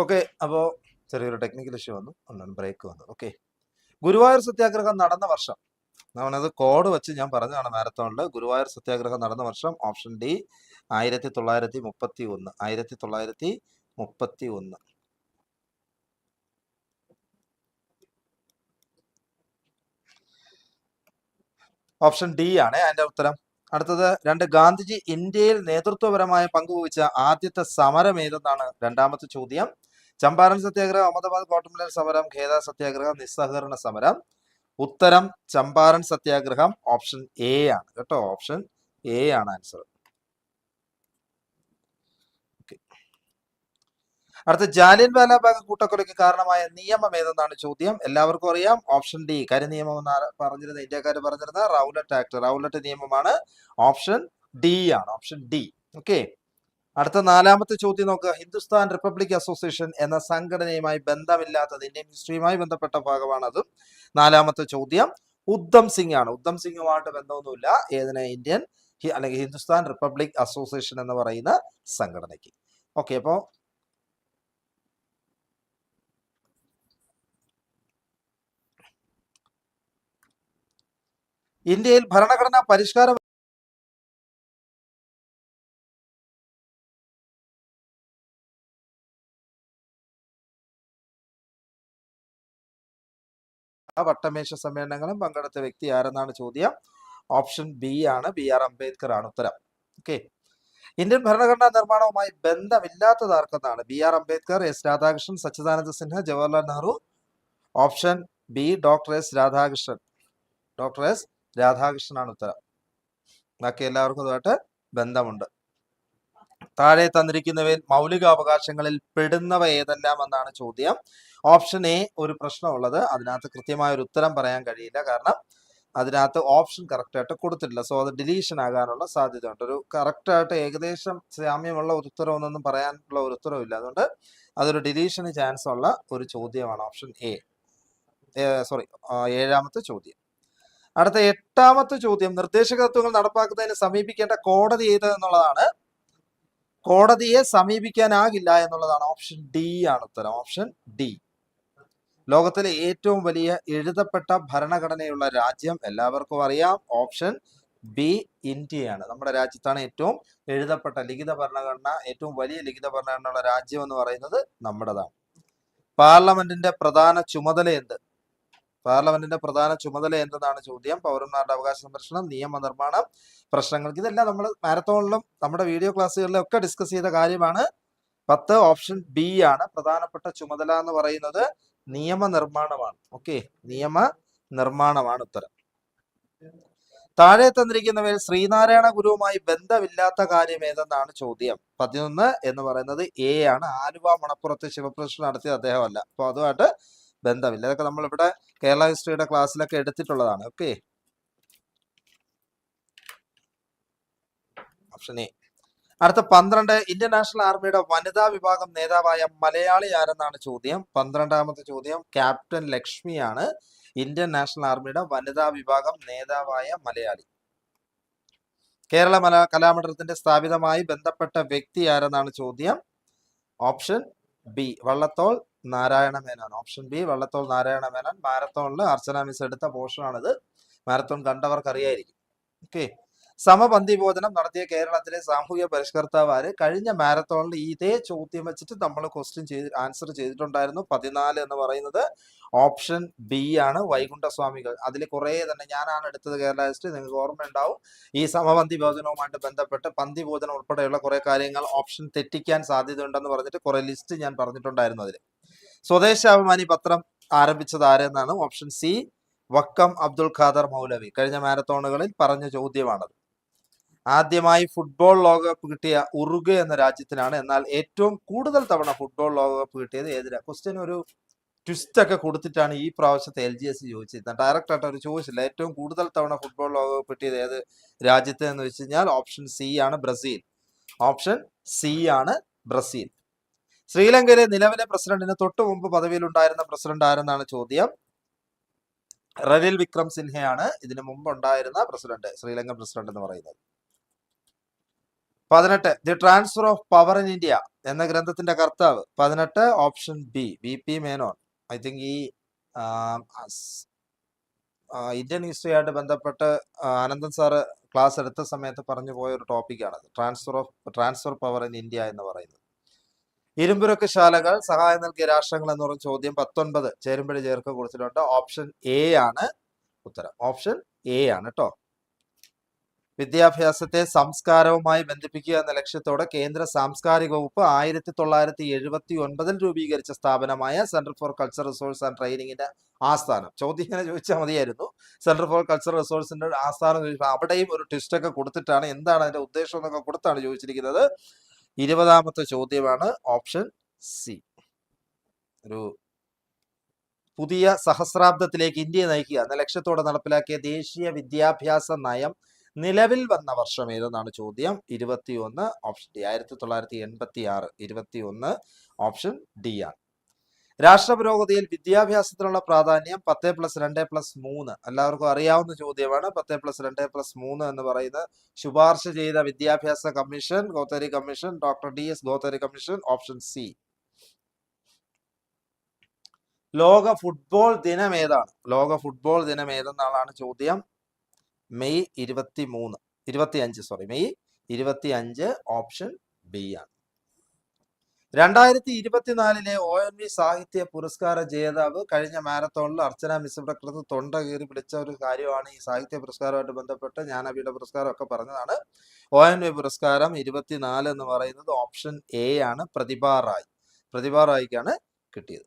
Okay അപ്പോൾ ചെറിയൊരു technical issue വന്നു. ഒന്നാണ് ബ്രേക്ക് വന്നു. ഓക്കെ. ഗുരുവായൂർ സത്യാഗ്രഹം നടന്ന വർഷം. നമ്മളത് കോഡ് വെച്ച് ഞാൻ പറഞ്ഞതാണ് മാരത്തോണിൽ ഗുരുവായൂർ സത്യാഗ്രഹം നടന്ന വർഷം ഓപ്ഷൻ ഡി ആയിരത്തി തൊള്ളായിരത്തി മുപ്പത്തി ഒന്ന് ആയിരത്തി തൊള്ളായിരത്തി മുപ്പത്തി ഒന്ന് ഓപ്ഷൻ ഡി ആണ്. അതിന്റെ ഉത്തരം? അടുത്തത് രണ്ട് ഗാന്ധിജി ഇന്ത്യയിൽ നേതൃത്വപരമായ പങ്കുവഹിച്ച ആദ്യത്തെ സമരം ഏതെന്നാണ് രണ്ടാമത്തെ ചോദ്യം. ചമ്പാരൻ സത്യാഗ്രഹം അഹമ്മദാബാദ് കോട്ടമലർ സമരം ഖേദ സത്യാഗ്രഹം നിസ്സഹകരണ സമരം. ഉത്തരം ചമ്പാരൻ സത്യാഗ്രഹം ഓപ്ഷൻ എ ആണ്. കേട്ടോ ഓപ്ഷൻ എ ആണ് ആൻസർ. അടുത്ത ജാലിയൻ വാലാബാഗ് കൂട്ടക്കൊലയ്ക്ക് കാരണമായ നിയമം ഏതെന്നാണ് ചോദ്യം? എല്ലാവർക്കും അറിയാം. ഓപ്ഷൻ ഡി കരിനിയമം എന്ന് പറഞ്ഞിരുന്നത് ഇന്ത്യക്കാർ പറഞ്ഞിരുന്ന റൗലറ്റ് ആക്ട് റൗലറ്റ് നിയമമാണ്. ഓപ്ഷൻ ഡി ആണ് ഓപ്ഷൻ ഡി. ഓക്കെ. അടുത്ത നാലാമത്തെ ചോദ്യം നോക്കുക. ഹിന്ദുസ്ഥാൻ റിപ്പബ്ലിക് അസോസിയേഷൻ എന്ന സംഘടനയുമായി ബന്ധമില്ലാത്തത് ഇന്ത്യൻ ഹിസ്റ്ററിയുമായി ബന്ധപ്പെട്ട ഭാഗമാണ് അതും. നാലാമത്തെ ചോദ്യം. ഉദ്ധം സിംഗ് ആണ്. ഉദ്ധം സിംഗുമായിട്ട് ബന്ധമൊന്നുമില്ല. ഏതിനെ ഇന്ത്യൻ അല്ലെങ്കിൽ ഹിന്ദുസ്ഥാൻ റിപ്പബ്ലിക് അസോസിയേഷൻ എന്ന് പറയുന്ന സംഘടനയ്ക്ക്. ഓക്കെ അപ്പോൾ ഇന്ത്യയിൽ ഭരണഘടനാ പരിഷ്കാര വട്ടമേശ സമ്മേളനങ്ങളും പങ്കെടുത്ത വ്യക്തി ആരെന്നാണ് ചോദ്യം? ഓപ്ഷൻ ബി ആണ് ബി ആർ അംബേദ്കർ ആണ് ഉത്തരം. ഓക്കെ. ഇന്ത്യൻ ഭരണഘടനാ നിർമ്മാണവുമായി ബന്ധമില്ലാത്തത് ആർക്കെന്നാണ് B R Ambedkar S Radhakrishnan Sachchidananda Sinha Jawaharlal Nehru. Option B doctor S Radhakrishnan. Doctor S രാധാകൃഷ്ണനാണ് ഉത്തരം. ബാക്കി എല്ലാവർക്കും അതുമായിട്ട് ബന്ധമുണ്ട്. താഴെ തന്നിരിക്കുന്നവയിൽ മൗലികാവകാശങ്ങളിൽ പെടുന്നവ ഏതെല്ലാം എന്നാണ് ചോദ്യം. ഓപ്ഷൻ എ ഒരു പ്രശ്നമുള്ളത്. അതിനകത്ത് കൃത്യമായ ഒരു ഉത്തരം പറയാൻ കഴിയില്ല. കാരണം അതിനകത്ത് ഓപ്ഷൻ കറക്റ്റായിട്ട് കൊടുത്തിട്ടില്ല. സോ അത് ഡിലീഷൻ ആകാനുള്ള സാധ്യതയുണ്ട്. ഒരു കറക്റ്റായിട്ട് ഏകദേശം സാമ്യമുള്ള ഒരു ഉത്തരവൊന്നും പറയാനുള്ള ഒരു ഉത്തരവില്ല അതുകൊണ്ട് അതൊരു ഡിലീഷന് ചാൻസ് ഉള്ള ഒരു ചോദ്യമാണ് ഓപ്ഷൻ എ. സോറി ഏഴാമത്തെ ചോദ്യം. അടുത്ത എട്ടാമത്തെ ചോദ്യം. നിർദ്ദേശക തത്വങ്ങൾ നടപ്പാക്കുന്നതിന് സമീപിക്കേണ്ട കോടതി ഏത് എന്നുള്ളതാണ്. കോടതിയെ സമീപിക്കാനാകില്ല എന്നുള്ളതാണ് ഓപ്ഷൻ ഡി ആണ് ഉത്തരം. Option D. ലോകത്തിലെ ഏറ്റവും വലിയ എഴുതപ്പെട്ട ഭരണഘടനയുള്ള രാജ്യം എല്ലാവർക്കും അറിയാം. ഓപ്ഷൻ ബി ഇന്ത്യയാണ്. നമ്മുടെ രാജ്യത്താണ് ഏറ്റവും എഴുതപ്പെട്ട ലിഖിത ഭരണഘടന. ഏറ്റവും വലിയ ലിഖിത ഭരണഘടനയുള്ള രാജ്യം എന്ന് പറയുന്നത് നമ്മുടേതാണ്. പാർലമെന്റിന്റെ പ്രധാന ചുമതല എന്ത്? പാർലമെന്റിന്റെ പ്രധാന ചുമതല എന്തെന്നാണ് ചോദ്യം? പൗരന്മാരുടെ അവകാശ സംരക്ഷണം നിയമനിർമ്മാണം പ്രശ്നങ്ങൾക്ക് ഇതെല്ലാം നമ്മൾ മാരത്തോണിലും നമ്മുടെ വീഡിയോ ക്ലാസ്സുകളിലും ഒക്കെ ഡിസ്കസ് ചെയ്ത കാര്യമാണ്. പത്ത് ഓപ്ഷൻ ബി ആണ്. പ്രധാനപ്പെട്ട ചുമതല എന്ന് പറയുന്നത് നിയമനിർമ്മാണമാണ് ഓക്കെ നിയമ നിർമ്മാണമാണ് ഉത്തരം. താഴെ തന്നിരിക്കുന്നവയിൽ ശ്രീനാരായണ ഗുരുവുമായി ബന്ധമില്ലാത്ത കാര്യം ഏതെന്നാണ് ചോദ്യം? പതിനൊന്ന് എന്ന് പറയുന്നത് എ ആണ്. ആലുവ മണപ്പുറത്ത് ശിവപ്രശ്നം നടത്തിയത് അദ്ദേഹമല്ല. അപ്പൊ അതുമായിട്ട് ബന്ധമില്ല. ഇതൊക്കെ നമ്മൾ ഇവിടെ കേരള ഹിസ്റ്ററിയുടെ ക്ലാസ്സിലൊക്കെ എടുത്തിട്ടുള്ളതാണ്. ഓക്കെ? Option A. അടുത്ത പന്ത്രണ്ട്. ഇന്ത്യൻ നാഷണൽ ആർമിയുടെ വനിതാ വിഭാഗം നേതാവായ മലയാളി ആരെന്നാണ് ചോദ്യം? പന്ത്രണ്ടാമത്തെ ചോദ്യം ക്യാപ്റ്റൻ ലക്ഷ്മിയാണ്. ഇന്ത്യൻ നാഷണൽ ആർമിയുടെ വനിതാ വിഭാഗം നേതാവായ മലയാളി. കേരള മല കലാമണ്ഡലത്തിന്റെ സ്ഥാപിതമായി ബന്ധപ്പെട്ട വ്യക്തി ആരെന്നാണ് ചോദ്യം? Option B Vallathol Narayana Menon. Option B Vallathol Narayana Menon. മാരത്തോണിൽ Archana miss എടുത്ത പോർഷനാണിത് മാരത്തോൺ കണ്ടവർക്ക് അറിയായിരിക്കും ഓക്കെ. സമപന്തി ബോധനം നടത്തിയ കേരളത്തിലെ സാമൂഹ്യ പരിഷ്കർത്താവാര് കഴിഞ്ഞ മാരത്തോണിൽ ഇതേ ചോദ്യം വെച്ചിട്ട് നമ്മൾ ക്വസ്റ്റ്യൻ ചെയ്ത് ആൻസർ ചെയ്തിട്ടുണ്ടായിരുന്നു. പതിനാല് എന്ന് പറയുന്നത് ഓപ്ഷൻ ബി ആണ് വൈകുണ്ഠസ്വാമികൾ. അതിൽ കുറേ തന്നെ ഞാനാണ് എടുത്തത് കേരള ഹിസ്റ്ററി നിങ്ങൾക്ക് ഓർമ്മ ഉണ്ടാവും ഈ സമപന്തി ഭോജനവുമായിട്ട് ബന്ധപ്പെട്ട് പന്തി ബോധനം ഉൾപ്പെടെയുള്ള കുറേ കാര്യങ്ങൾ ഓപ്ഷൻ തെറ്റിക്കാൻ സാധ്യത ഉണ്ടെന്ന് പറഞ്ഞിട്ട് കുറേ ലിസ്റ്റ് ഞാൻ പറഞ്ഞിട്ടുണ്ടായിരുന്നു അതിൽ. സ്വദേശാഭിമാനി പത്രം ആരംഭിച്ചത് ആരെന്നാണ്? Option C Vakkom Abdul Khader Moulavi. കഴിഞ്ഞ മാരത്തോണുകളിൽ പറഞ്ഞ ചോദ്യമാണത്. ആദ്യമായി ഫുട്ബോൾ ലോകകപ്പ് കിട്ടിയ ഉറുഗ എന്ന രാജ്യത്തിനാണ്. എന്നാൽ ഏറ്റവും കൂടുതൽ തവണ ഫുട്ബോൾ ലോകകപ്പ് കിട്ടിയത് ഏതിനാ? ക്വസ്റ്റ്യൻ ഒരു ട്വിസ്റ്റ് ഒക്കെ കൊടുത്തിട്ടാണ് ഈ പ്രാവശ്യത്തെ എൽ ജി എസ് ചോദിച്ചിരുന്നത് ഡയറക്റ്റ് ആയിട്ട് അവർ ചോദിച്ചില്ല. ഏറ്റവും കൂടുതൽ തവണ ഫുട്ബോൾ ലോകകപ്പ് കിട്ടിയത് ഏത് രാജ്യത്ത് എന്ന് വെച്ച് കഴിഞ്ഞാൽ ഓപ്ഷൻ സി ആണ് ബ്രസീൽ. ഓപ്ഷൻ സി ആണ് ബ്രസീൽ. ശ്രീലങ്കയിലെ നിലവിലെ പ്രസിഡന്റിന് തൊട്ടു മുമ്പ് പദവിയിലുണ്ടായിരുന്ന പ്രസിഡന്റ് ആരെന്നാണ് ചോദ്യം? റനിൽ വിക്രം സിൻഹയാണ്. ഇതിനു മുമ്പ് ഉണ്ടായിരുന്ന പ്രസിഡന്റ് ശ്രീലങ്കൻ പ്രസിഡന്റ് എന്ന് പറയുന്നത്. പതിനെട്ട് the transfer of power in India എന്ന ഗ്രന്ഥത്തിന്റെ കർത്താവ്. പതിനെട്ട് option B B P Menon. I think ഈ ഇന്ത്യൻ ഹിസ്റ്ററിയായിട്ട് ബന്ധപ്പെട്ട് അനന്തൻ സാറ് ക്ലാസ് എടുത്ത സമയത്ത് പറഞ്ഞു പോയ ഒരു ടോപ്പിക്കാണ് transfer of transfer power in India എന്ന് പറയുന്നത്. ഇരുമ്പുരക്ക് ശാലകൾ സഹായം നൽകിയ രാഷ്ട്രങ്ങൾ എന്ന് പറഞ്ഞ ചോദ്യം പത്തൊൻപത് ചേരുമ്പഴി ചേർക്ക് കുറിച്ചിട്ടുണ്ട് ഓപ്ഷൻ എ ആണ് ഉത്തരം. ഓപ്ഷൻ എ ആണ് കേട്ടോ വിദ്യാഭ്യാസത്തെ സംസ്കാരവുമായി ബന്ധിപ്പിക്കുക എന്ന ലക്ഷ്യത്തോടെ കേന്ദ്ര സാംസ്കാരിക വകുപ്പ് ആയിരത്തി തൊള്ളായിരത്തി എഴുപത്തി ഒൻപതിൽ രൂപീകരിച്ച സ്ഥാപനമായ centre for culture resource and ട്രെയിനിങ്ങിന്റെ ആസ്ഥാനം. ചോദ്യം ഇങ്ങനെ ചോദിച്ചാൽ മതിയായിരുന്നു. സെന്റർ ഫോർ കൾച്ചർ റിസോഴ്സിന്റെ ആസ്ഥാനം ചോദിച്ചപ്പോൾ അവിടെയും ഒരു ട്വിസ്റ്റ് ഒക്കെ കൊടുത്തിട്ടാണ് എന്താണ് അതിന്റെ ഉദ്ദേശം എന്നൊക്കെ കൊടുത്താണ് ചോദിച്ചിരിക്കുന്നത്. ഇരുപതാമത്തെ ചോദ്യമാണ് ഓപ്ഷൻ സി ഒരു പുതിയ സഹസ്രാബ്ദത്തിലേക്ക് ഇന്ത്യയെ നയിക്കുക എന്ന ലക്ഷ്യത്തോടെ നടപ്പിലാക്കിയ ദേശീയ വിദ്യാഭ്യാസ നയം നിലവിൽ വന്ന വർഷം ഏതെന്നാണ് ചോദ്യം? ഇരുപത്തിയൊന്ന് ഓപ്ഷൻ ഡി. ആയിരത്തി തൊള്ളായിരത്തി എൺപത്തി ആറ് ഇരുപത്തിയൊന്ന് ഓപ്ഷൻ ഡി ആണ്. രാഷ്ട്ര പുരോഗതിയിൽ വിദ്യാഭ്യാസത്തിനുള്ള പ്രാധാന്യം പത്ത് പ്ലസ് രണ്ട് പ്ലസ് മൂന്ന്. എല്ലാവർക്കും അറിയാവുന്ന ചോദ്യമാണ്. പത്ത് പ്ലസ് രണ്ട് പ്ലസ് മൂന്ന് എന്ന് പറയുന്നത് ശുപാർശ ചെയ്ത വിദ്യാഭ്യാസ commission Kothari commission doctor D S Kothari commission option C. ലോക ഫുട്ബോൾ ദിനം ഏതാണ്? ലോക ഫുട്ബോൾ ദിനം ഏതെന്നാണ് ചോദ്യം? മെയ് ഇരുപത്തി മൂന്ന് ഇരുപത്തി അഞ്ച് സോറി മെയ് ഇരുപത്തി അഞ്ച് ഓപ്ഷൻ ബി ആണ്. രണ്ടായിരത്തി ഇരുപത്തിനാലിലെ ഒ എൻ വി സാഹിത്യ പുരസ്കാര ജേതാവ് കഴിഞ്ഞ മാരത്തോണിൽ അർച്ചന മിശ്രപ്രകൃതി തൊണ്ട കീറി പിടിച്ച ഒരു കാര്യമാണ് ഈ സാഹിത്യ പുരസ്കാരമായിട്ട് ബന്ധപ്പെട്ട് ജ്ഞാനപീഠ പുരസ്കാരം ഒക്കെ പറഞ്ഞതാണ്. ഒ എൻ വി പുരസ്കാരം ഇരുപത്തിനാല് എന്ന് പറയുന്നത് ഓപ്ഷൻ എ ആണ് പ്രതിഭ റായ്. പ്രതിഭ റായിക്കാണ് കിട്ടിയത്.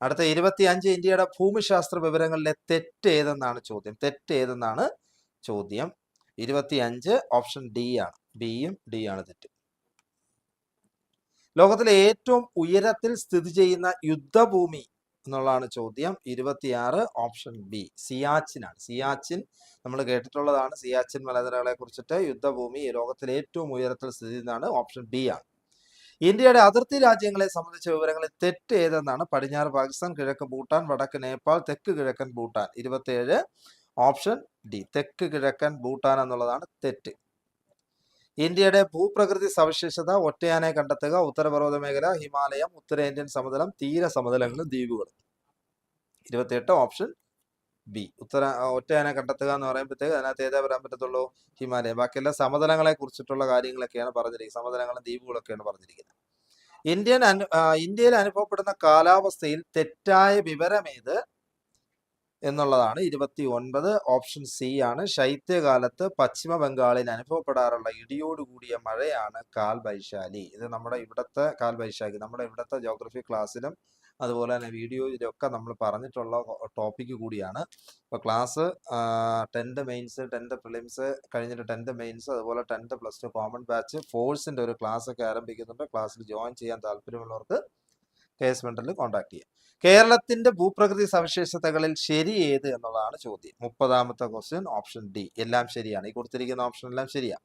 അടുത്ത ഇരുപത്തി അഞ്ച് ഇന്ത്യയുടെ ഭൂമിശാസ്ത്ര വിവരങ്ങളിലെ തെറ്റ് ഏതെന്നാണ് ചോദ്യം. തെറ്റ് ഏതെന്നാണ് ചോദ്യം ഇരുപത്തി അഞ്ച് ഓപ്ഷൻ ഡി ആണ് ബിയും ഡി ആണ് തെറ്റ്. ലോകത്തിലെ ഏറ്റവും ഉയരത്തിൽ സ്ഥിതി ചെയ്യുന്ന യുദ്ധഭൂമി എന്നുള്ളതാണ് ചോദ്യം. ഇരുപത്തിയാറ് ഓപ്ഷൻ ബി സിയാച്ചിനാണ് സിയാച്ചിൻ നമ്മൾ കേട്ടിട്ടുള്ളതാണ്. സിയാച്ചിൻ മലനിരകളെ കുറിച്ചിട്ട് യുദ്ധഭൂമി ലോകത്തിലെ ഏറ്റവും ഉയരത്തിൽ സ്ഥിതി ചെയ്യുന്നതാണ് ഓപ്ഷൻ ബി ആണ്. ഇന്ത്യയുടെ അതിർത്തി രാജ്യങ്ങളെ സംബന്ധിച്ച വിവരങ്ങളിൽ തെറ്റ് ഏതെന്നാണ് പടിഞ്ഞാറ് പാകിസ്ഥാൻ കിഴക്ക് ഭൂട്ടാൻ വടക്ക് നേപ്പാൾ തെക്ക് കിഴക്കൻ ഭൂട്ടാൻ. ഇരുപത്തിയേഴ് ഓപ്ഷൻ ഡി തെക്ക് കിഴക്കൻ ഭൂട്ടാൻ എന്നുള്ളതാണ് തെറ്റ്. ഇന്ത്യയുടെ ഭൂപ്രകൃതി സവിശേഷത ഒറ്റയാനെ കണ്ടെത്തുക ഉത്തരപർവത മേഖല ഹിമാലയം ഉത്തരേന്ത്യൻ സമതലം തീര സമതലങ്ങളും ദ്വീപുകളും. ഇരുപത്തിയെട്ട് ഓപ്ഷൻ ബി ഉത്തര ഒറ്റയാനെ കണ്ടെത്തുക എന്ന് പറയുമ്പോഴത്തേക്ക് അതിനകത്ത് ഏതാ വരാൻ പറ്റത്തുള്ളൂ? ഹിമാലയം. ബാക്കിയെല്ലാം സമതലങ്ങളെ കുറിച്ചിട്ടുള്ള കാര്യങ്ങളൊക്കെയാണ് പറഞ്ഞിരിക്കുന്നത്. സമതലങ്ങളും ദ്വീപുകളൊക്കെയാണ് പറഞ്ഞിരിക്കുന്നത്. ഇന്ത്യൻ അനു ഇന്ത്യയിൽ അനുഭവപ്പെടുന്ന കാലാവസ്ഥയിൽ തെറ്റായ വിവരമേത്? എന്നുള്ളതാണ് ഇരുപത്തി ഒൻപത് ഓപ്ഷൻ സി ആണ്. ശൈത്യകാലത്ത് പശ്ചിമ ബംഗാളിൽ അനുഭവപ്പെടാറുള്ള ഇടിയോട് കൂടിയ മഴയാണ് കാൽബൈശാലി ഇത് നമ്മുടെ ഇവിടുത്തെ കാൽ വൈശാഖി നമ്മുടെ ഇവിടുത്തെ ജോഗ്രഫി ക്ലാസ്സിലും അതുപോലെ തന്നെ വീഡിയോയിലൊക്കെ നമ്മൾ പറഞ്ഞിട്ടുള്ള ടോപ്പിക്ക് കൂടിയാണ്. ഇപ്പോൾ class tenth mains tenth prelims കഴിഞ്ഞിട്ട് ടെൻത്ത് മെയിൻസ് അതുപോലെ tenth plus two common batch ഫോഴ്സിന്റെ ഒരു ക്ലാസ് ഒക്കെ ആരംഭിക്കുന്നുണ്ട്. ക്ലാസ്സിൽ ജോയിൻ ചെയ്യാൻ താല്പര്യമുള്ളവർക്ക് കെ എസ് മെന്ററിൽ കോൺടാക്ട് ചെയ്യാം. കേരളത്തിന്റെ ഭൂപ്രകൃതി സവിശേഷതകളിൽ ശരി ഏത് എന്നുള്ളതാണ് ചോദ്യം. മുപ്പതാമത്തെ ക്വസ്റ്റ്യൻ ഓപ്ഷൻ ഡി എല്ലാം ശരിയാണ്. ഈ കൊടുത്തിരിക്കുന്ന ഓപ്ഷൻ എല്ലാം ശരിയാണ്.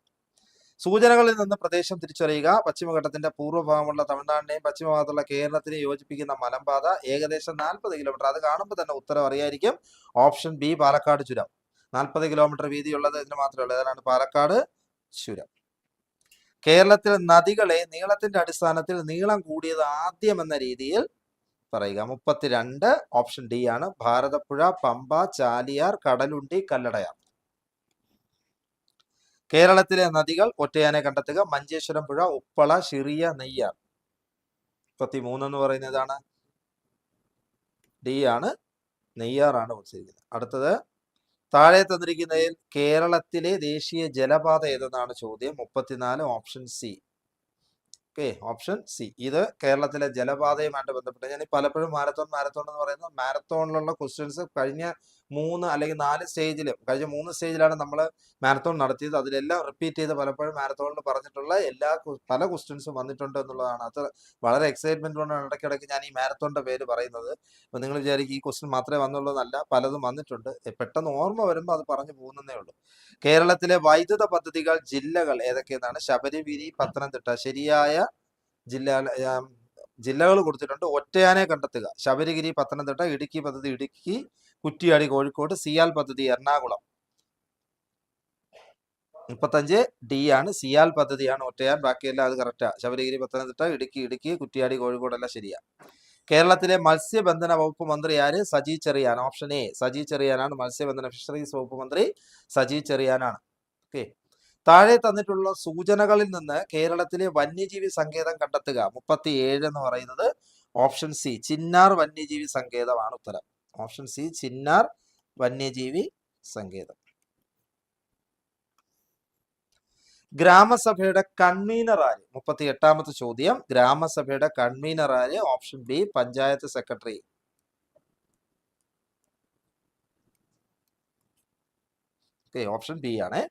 സൂചനകളിൽ നിന്ന് പ്രദേശം തിരിച്ചറിയുക. പശ്ചിമഘട്ടത്തിന്റെ പൂർവഭാഗമുള്ള തമിഴ്നാടിനെയും പശ്ചിമഭാഗത്തുള്ള കേരളത്തിനെയും യോജിപ്പിക്കുന്ന മലമ്പാത ഏകദേശം നാൽപ്പത് കിലോമീറ്റർ അത് കാണുമ്പോൾ തന്നെ ഉത്തരം അറിയായിരിക്കും. ഓപ്ഷൻ ബി പാലക്കാട് ചുരം. നാൽപ്പത് കിലോമീറ്റർ വീതിയുള്ളത് ഇതിന് മാത്രമേ ഉള്ളൂ. ഏതാണ്? പാലക്കാട് ചുരം. കേരളത്തിലെ നദികളെ നീളത്തിന്റെ അടിസ്ഥാനത്തിൽ നീളം കൂടിയത് ആദ്യം എന്ന രീതിയിൽ പറയുക. മുപ്പത്തിരണ്ട് ഓപ്ഷൻ ഡി ആണ്. ഭാരതപ്പുഴ പമ്പ ചാലിയാർ കടലുണ്ടി കല്ലടയാർ. കേരളത്തിലെ നദികൾ ഒറ്റയാനെ കണ്ടെത്തുക. മഞ്ചേശ്വരം പുഴ ഉപ്പള ഷിറിയ നെയ്യാർ. മുപ്പത്തി മൂന്ന് എന്ന് പറയുന്നതാണ് ഡി ആണ്. നെയ്യാറാണ് കൊടുത്തിരിക്കുന്നത് അടുത്തത് താഴെ തന്നിരിക്കുന്നതിൽ കേരളത്തിലെ ദേശീയ ജലപാത ഏതെന്നാണ് ചോദ്യം? മുപ്പത്തിനാല് option C okay option C ഇത് കേരളത്തിലെ ജലപാതയുമായിട്ട് ബന്ധപ്പെട്ട് ഞാൻ പലപ്പോഴും മാരത്തോൺ മാരത്തോൺ എന്ന് പറയുന്നത് മാരത്തോണിലുള്ള ക്വസ്റ്റ്യൻസ് കഴിഞ്ഞ മൂന്ന് അല്ലെങ്കിൽ നാല് സ്റ്റേജിൽ കഴിഞ്ഞ മൂന്ന് സ്റ്റേജിലാണ് നമ്മൾ മാരത്തോൺ നടത്തിയത്. അതിലെല്ലാം റിപ്പീറ്റ് ചെയ്ത് പലപ്പോഴും മാരത്തോണിൽ പറഞ്ഞിട്ടുള്ള എല്ലാ പല ക്വസ്റ്റ്യൻസും വന്നിട്ടുണ്ട് എന്നുള്ളതാണ്. അത് വളരെ എക്സൈറ്റ്മെന്റ് കൊണ്ടാണ് ഇടയ്ക്കിടയ്ക്ക് ഞാൻ ഈ മാരത്തോണിന്റെ പേര് പറയുന്നത്. അപ്പം നിങ്ങൾ വിചാരിക്കും ഈ ക്വസ്റ്റ്യൻ മാത്രമേ വന്നുള്ളൂ എന്നല്ല പലതും വന്നിട്ടുണ്ട്. പെട്ടെന്ന് ഓർമ്മ വരുമ്പോൾ അത് പറഞ്ഞു പോകുന്നതേ ഉള്ളൂ. കേരളത്തിലെ വൈദ്യുത പദ്ധതികൾ ജില്ലകൾ ഏതൊക്കെയെന്നാണ്? ശബരിഗിരി പത്തനംതിട്ട ശരിയായ ജില്ല ജില്ലകൾ കൊടുത്തിട്ടുണ്ട്. ഒറ്റയാനെ കണ്ടെത്തുക. ശബരിഗിരി പത്തനംതിട്ട ഇടുക്കി പദ്ധതി ഇടുക്കി കുറ്റിയാടി കോഴിക്കോട് സിയാൽ പദ്ധതി എറണാകുളം. മുപ്പത്തഞ്ച് ഡി ആണ് സിയാൽ പദ്ധതിയാണ് ഒറ്റയാൻ ബാക്കിയെല്ലാം അത് കറക്റ്റാ ശബരിഗിരി പത്തനംതിട്ട ഇടുക്കി ഇടുക്കി കുറ്റിയാടി കോഴിക്കോടെല്ലാം ശരിയാ. കേരളത്തിലെ മത്സ്യബന്ധന വകുപ്പ് മന്ത്രി ആര്? സജി ചെറിയാൻ. ഓപ്ഷൻ എ സജി ചെറിയാനാണ്. മത്സ്യബന്ധന ഫിഷറീസ് വകുപ്പ് മന്ത്രി സജി ചെറിയാനാണ്. ഓക്കെ. താഴെ തന്നിട്ടുള്ള സൂചനകളിൽ നിന്ന് കേരളത്തിലെ വന്യജീവി സങ്കേതം കണ്ടെത്തുക. മുപ്പത്തി ഏഴ് എന്ന് പറയുന്നത് ഓപ്ഷൻ സി ചിന്നാർ വന്യജീവി സങ്കേതമാണ് ഉത്തരം. ഓപ്ഷൻ സി ചിന്നാർ വന്യജീവി സങ്കേതം. ഗ്രാമസഭയുടെ കൺവീനർ ആര് മുപ്പത്തി എട്ടാമത്തെ ചോദ്യം. ഗ്രാമസഭയുടെ കൺവീനർ ആര് option B panchayat secretary. Option B ആണ്.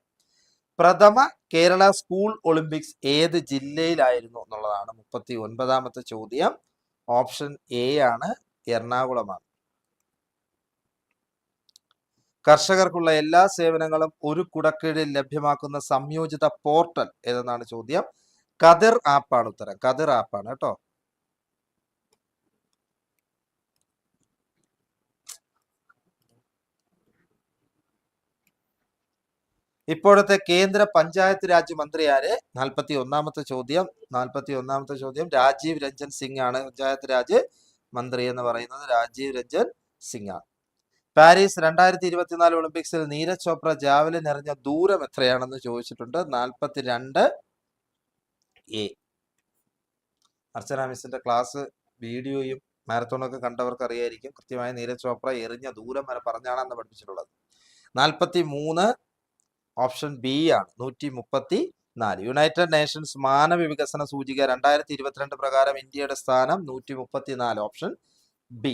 പ്രഥമ കേരള സ്കൂൾ ഒളിമ്പിക്സ് ഏത് ജില്ലയിലായിരുന്നു എന്നുള്ളതാണ് മുപ്പത്തി ഒൻപതാമത്തെ ചോദ്യം. ഓപ്ഷൻ എ ആണ് എറണാകുളമാണ്. കർഷകർക്കുള്ള എല്ലാ സേവനങ്ങളും ഒരു കുടക്കീഴിൽ ലഭ്യമാക്കുന്ന സംയോജിത പോർട്ടൽ ഏതെന്നാണ് ചോദ്യം? കതിർ ആപ്പാണ് ഉത്തരം. കതിർ ആപ്പാണ് കേട്ടോ. ഇപ്പോഴത്തെ കേന്ദ്ര പഞ്ചായത്ത് രാജ് മന്ത്രി ആര്? നാൽപ്പത്തി ഒന്നാമത്തെ ചോദ്യം. നാൽപ്പത്തി ഒന്നാമത്തെ ചോദ്യം രാജീവ് രഞ്ജൻ സിംഗ് ആണ് പഞ്ചായത്ത് രാജ് മന്ത്രി എന്ന് പറയുന്നത്. രാജീവ് രഞ്ജൻ സിംഗ് ആണ്. പാരീസ് രണ്ടായിരത്തി ഇരുപത്തിനാല് ഒളിമ്പിക്സിൽ നീരജ് ചോപ്ര ജാവലിൻ എറിഞ്ഞ ദൂരം എത്രയാണെന്ന് ചോദിച്ചിട്ടുണ്ട്? നാൽപ്പത്തി രണ്ട് എ അർച്ചന മിസ്സിന്റെ ക്ലാസ് വീഡിയോയും മാരത്തോണൊക്കെ കണ്ടവർക്ക് അറിയായിരിക്കും കൃത്യമായി നീരജ് ചോപ്ര എറിഞ്ഞ ദൂരം വരെ പറഞ്ഞാണെന്ന് പഠിപ്പിച്ചിട്ടുള്ളത്. നാൽപ്പത്തി മൂന്ന് ഓപ്ഷൻ ബി ആണ്. നൂറ്റി മുപ്പത്തി നാല് യുണൈറ്റഡ് നേഷൻസ് മാനവ വികസന സൂചിക രണ്ടായിരത്തി ഇരുപത്തിരണ്ട് പ്രകാരം ഇന്ത്യയുടെ സ്ഥാനം നൂറ്റി മുപ്പത്തി നാല് ഓപ്ഷൻ ബി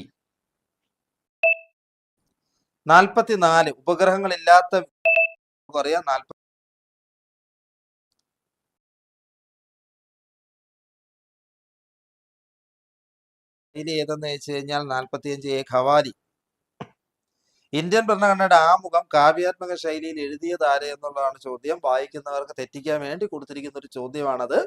നാൽപ്പത്തിനാല് ഉപഗ്രഹങ്ങളില്ലാത്ത പറയാം നാൽപ്പത്തി ഏതെന്ന് വെച്ച് കഴിഞ്ഞാൽ നാൽപ്പത്തിയഞ്ച് എ ഖവാലി. ഇന്ത്യൻ ഭരണഘടനയുടെ ആമുഖം കാവ്യാത്മക ശൈലിയിൽ എഴുതിയത് ആര് എന്നുള്ളതാണ് ചോദ്യം. വായിക്കുന്നവർക്ക് തെറ്റിക്കാൻ വേണ്ടി കൊടുത്തിരിക്കുന്ന ഒരു ചോദ്യമാണത്.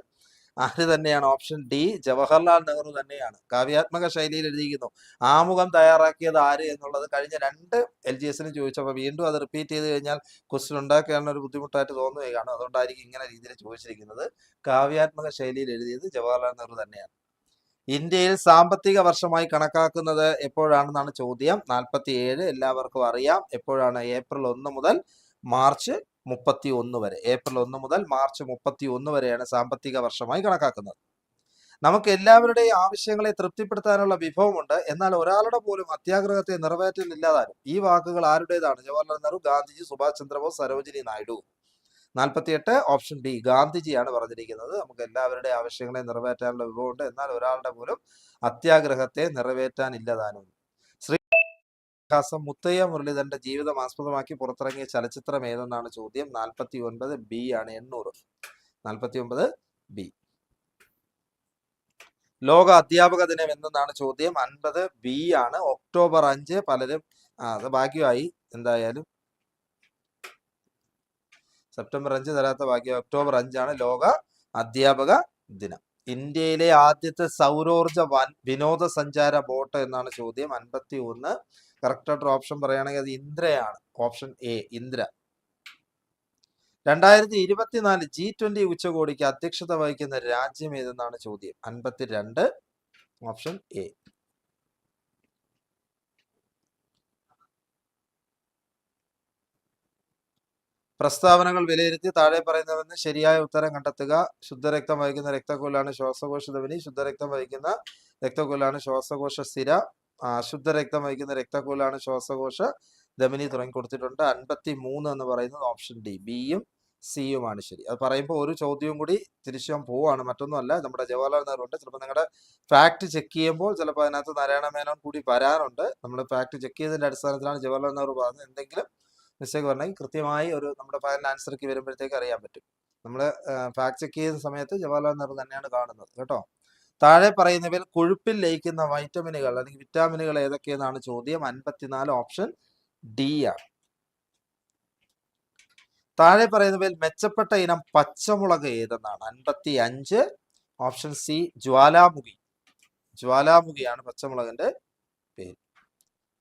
ആര് തന്നെയാണ് ഓപ്ഷൻ ഡി ജവഹർലാൽ നെഹ്റു തന്നെയാണ്. കാവ്യാത്മക ശൈലിയിൽ എഴുതിയിരിക്കുന്നു. ആമുഖം തയ്യാറാക്കിയത് ആര് എന്നുള്ളത് കഴിഞ്ഞ രണ്ട് എൽ ജി എസിന് ചോദിച്ചപ്പോൾ വീണ്ടും അത് റിപ്പീറ്റ് ചെയ്ത് കഴിഞ്ഞാൽ ക്വസ്റ്റ്യൻ ഉണ്ടാക്കാൻ ഒരു ബുദ്ധിമുട്ടായിട്ട് തോന്നുകയാണ്. അതുകൊണ്ടായിരിക്കും ഇങ്ങനെ രീതിയിൽ ചോദിച്ചിരിക്കുന്നത്. കാവ്യാത്മക ശൈലിയിൽ എഴുതിയത് ജവഹർലാൽ നെഹ്റു തന്നെയാണ്. ഇന്ത്യയിൽ സാമ്പത്തിക വർഷമായി കണക്കാക്കുന്നത് എപ്പോഴാണെന്നാണ് ചോദ്യം. നാൽപ്പത്തി ഏഴ് എല്ലാവർക്കും അറിയാം. എപ്പോഴാണ്? ഏപ്രിൽ ഒന്ന് മുതൽ മാർച്ച് മുപ്പത്തി ഒന്ന് വരെ ഏപ്രിൽ ഒന്ന് മുതൽ മാർച്ച് മുപ്പത്തി ഒന്ന് വരെയാണ് സാമ്പത്തിക വർഷമായി കണക്കാക്കുന്നത്. നമുക്ക് എല്ലാവരുടെയും ആവശ്യങ്ങളെ തൃപ്തിപ്പെടുത്താനുള്ള വിഭവമുണ്ട്. എന്നാൽ ഒരാളുടെ പോലും അത്യാഗ്രഹത്തെ നിറവേറ്റുന്നില്ലാതാനും ഈ വാക്കുകൾ ആരുടേതാണ്? ജവഹർലാൽ നെഹ്റു ഗാന്ധിജി സുഭാഷ് ചന്ദ്രബോസ് സരോജിനി നായിഡു. നാൽപ്പത്തിയെട്ട് ഓപ്ഷൻ ഡി ഗാന്ധിജിയാണ് പറഞ്ഞിരിക്കുന്നത്. നമുക്ക് എല്ലാവരുടെയും ആവശ്യങ്ങളെ നിറവേറ്റാനുള്ള വിഭവമുണ്ട്. എന്നാൽ ഒരാളുടെ പോലും അത്യാഗ്രഹത്തെ നിറവേറ്റാനില്ലതാനും. ശ്രീ ഹാസം മുത്തയ്യ മുരളീധരന്റെ ജീവിതം ആസ്പദമാക്കി പുറത്തിറങ്ങിയ ചലച്ചിത്രം ഏതെന്നാണ് ചോദ്യം? നാൽപ്പത്തി ഒൻപത് ബി ആണ് എണ്ണൂറ്. നാൽപ്പത്തി ഒമ്പത് ബി ലോക അധ്യാപക ദിനം എന്തെന്നാണ് ചോദ്യം? അൻപത് ബി ആണ്. ഒക്ടോബർ അഞ്ച് പലരും അത് ഭാഗ്യമായി. എന്തായാലും സെപ്റ്റംബർ അഞ്ച് തരാത്ത ഭാഗ്യം. ഒക്ടോബർ അഞ്ചാണ് ലോക അധ്യാപക ദിനം. ഇന്ത്യയിലെ ആദ്യത്തെ സൗരോർജ വിനോദസഞ്ചാര ബോട്ട് എന്നാണ് ചോദ്യം. അൻപത്തി ഒന്ന് കറക്റ്റായിട്ട് ഓപ്ഷൻ പറയുകയാണെങ്കിൽ അത് ഇന്ദ്രയാണ്. ഓപ്ഷൻ എ ഇന്ദ്ര. രണ്ടായിരത്തി ഇരുപത്തിനാല് ജി ട്വന്റി ഉച്ചകോടിക്ക് അധ്യക്ഷത വഹിക്കുന്ന രാജ്യം ഏതെന്നാണ് ചോദ്യം? അൻപത്തിരണ്ട്. ഓപ്ഷൻ എ പ്രസ്താവനകൾ വിലയിരുത്തി താഴെ പറയുന്നവന്ന് ശരിയായ ഉത്തരം കണ്ടെത്തുക. ശുദ്ധരക്തം വഹിക്കുന്ന രക്തക്കൊല്ലാണ് ശ്വാസകോശ ധവനി ശുദ്ധരക്തം വഹിക്കുന്ന രക്തക്കൊല്ലാണ് ശ്വാസകോശ സ്ഥിര. ആ, അശുദ്ധരക്തം വഹിക്കുന്ന രക്തക്കൂലാണ് ശ്വാസകോശ ധമനി തുടങ്ങി കൊടുത്തിട്ടുണ്ട് അൻപത്തി മൂന്ന് എന്ന് പറയുന്നത് ഓപ്ഷൻ ഡി ബിയും സിയുമാണ് ശരി. അത് പറയുമ്പോൾ ഒരു ചോദ്യവും കൂടി തിരിച്ചു പോവാണ്. മറ്റൊന്നുമല്ല നമ്മുടെ ജവഹർലാൽ നെഹ്റു ഉണ്ട്. ചിലപ്പോൾ നിങ്ങളുടെ ഫാക്ട് ചെക്ക് ചെയ്യുമ്പോൾ ചിലപ്പോൾ അതിനകത്ത് നാരായണ മേനോൻ കൂടി വരാറുണ്ട്. നമ്മൾ ഫാക്ട് ചെക്ക് ചെയ്തതിന്റെ അടിസ്ഥാനത്തിലാണ് ജവഹർലാൽ നെഹ്റു പറഞ്ഞത്. എന്തെങ്കിലും മിസ്റ്റേക്ക് പറഞ്ഞെങ്കിൽ കൃത്യമായി ഒരു നമ്മുടെ ഫൈനൽ ആൻസർക്ക് വരുമ്പോഴത്തേക്ക് അറിയാൻ പറ്റും. നമ്മൾ ഫാക്ട് ചെക്ക് ചെയ്യുന്ന സമയത്ത് ജവഹർലാൽ നെഹ്റു തന്നെയാണ് കാണുന്നത്. കേട്ടോ? താഴെ പറയുന്നവയിൽ കൊഴുപ്പിൽ ലയിക്കുന്ന വൈറ്റമിനുകൾ അല്ലെങ്കിൽ വിറ്റാമിനുകൾ ഏതൊക്കെയെന്നാണ് ചോദ്യം. അൻപത്തിനാല് ഓപ്ഷൻ ഡി ആണ്. താഴെ പറയുന്നവയിൽ മെച്ചപ്പെട്ട ഇനം പച്ചമുളക് ഏതെന്നാണ്. അൻപത്തി അഞ്ച് ഓപ്ഷൻ സി ജ്വാലാമുഖി. ജ്വാലാമുഖിയാണ് പച്ചമുളകിന്റെ പേര്.